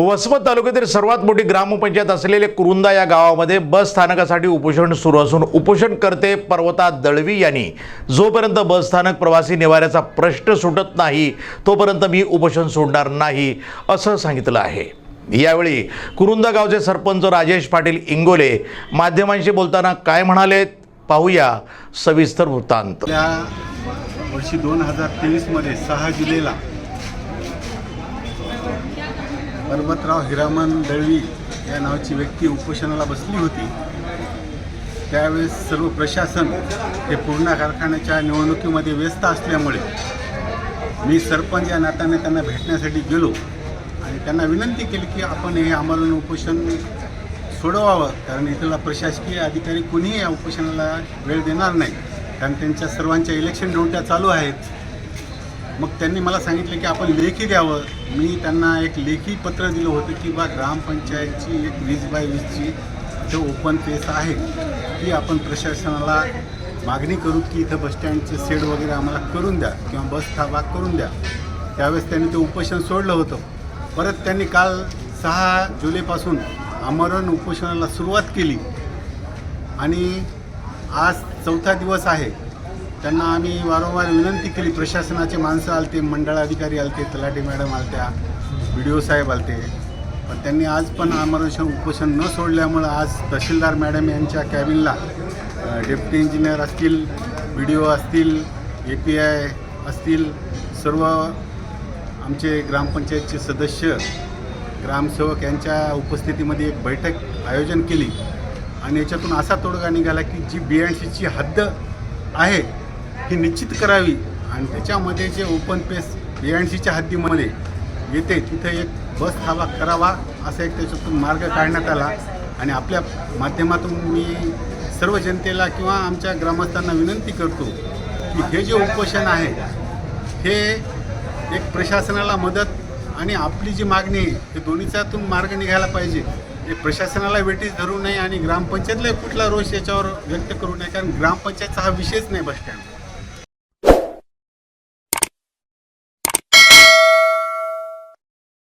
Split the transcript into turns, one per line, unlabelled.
वसमत तालुक्यातील सर्वात मोठी ग्रामपंचायत असलेले कुरुंदा या गावामध्ये बस स्थानकासाठी उपोषण सुरू असून उपोषणकर्ते पर्वता दळवी यांनी जोपर्यंत बस स्थानक प्रवासी निवाऱ्याचा प्रश्न सुटत नाही तोपर्यंत मी उपोषण सोडणार नाही असं सांगितलं आहे. यावेळी कुरुंदा गावचे सरपंच राजेश पाटील इंगोले माध्यमांशी बोलताना काय म्हणाले पाहूया सविस्तर वृत्तांत.
वर्षी दोन हजार तेवीसमध्ये सहा जुलैला पर्वतराव हिरामन दळवी या नावाची व्यक्ती उपोषणाला बसली होती. त्यावेळेस सर्व प्रशासन हे पूर्णा कारखान्याच्या निवडणुकीमध्ये व्यस्त असल्यामुळे मी सरपंच या नात्याने त्यांना भेटण्यासाठी गेलो आणि त्यांना विनंती केली की आपण हे आमरण उपोषण सोडवावं. कारण इथला प्रशासकीय अधिकारी कोणीही या उपोषणाला वेळ देणार नाही. कारण त्यांच्या सर्वांच्या इलेक्शन ड्युट्या चालू आहेत. मग त्यांनी मला सांगितलं की आपण लेखी द्यावं. मी त्यांना एक लेखी पत्र दिलं होतं की बा ग्रामपंचायतची एक वीस बाय वीसची जो ओपन पेस आहे ती आपण प्रशासनाला मागणी करू की इथं बसस्टँडचे सेड वगैरे आम्हाला करून द्या किंवा बस थांबा करून द्या. त्यावेळेस त्यांनी ते उपोषण सोडलं होतं. परत त्यांनी काल सहा जुलैपासून आमरण उपोषणाला सुरुवात केली. आणि आज चौथा दिवस आहे. त्यांना आम्ही वारंवार विनंती केली प्रशासनाचे माणसं आलते मंडळाधिकारी आलते तलाठी मॅडम आलत्या बी डी ओ साहेब आलते. पण त्यांनी आज पण आमरण उपोषण न सोडल्यामुळं आज तहसीलदार मॅडम यांच्या कॅबिनला डेप्युटी इंजिनियर असतील बी डी ओ असतील ए पी आय असतील सर्व आमचे ग्रामपंचायतचे सदस्य ग्रामसेवक यांच्या उपस्थितीमध्ये एक बैठक आयोजन केली. आणि याच्यातून असा तोडगा निघाला की जी बी एन सीची हद्द आहे ही निश्चित करावी. आणि त्याच्यामध्ये जे ओपन पेस बी एन सीच्या हद्दीमध्ये येते तिथे एक बस थांबा करावा असा एक त्याच्यातून मार्ग काढण्यात आला. आणि आपल्या माध्यमातून मी सर्व जनतेला किंवा आमच्या ग्रामस्थांना विनंती करतो की हे जे उपोषण आहे हे एक प्रशासनाला मदत आणि आपली जी मागणी आहे हे दोन्हीच्यातून मार्ग निघायला पाहिजे. हे प्रशासनाला वेटीस धरू नये आणि ग्रामपंचायतला कुठला रोष याच्यावर व्यक्त करू नये कारण ग्रामपंचायतचा हा विषयच नाही बस स्टँड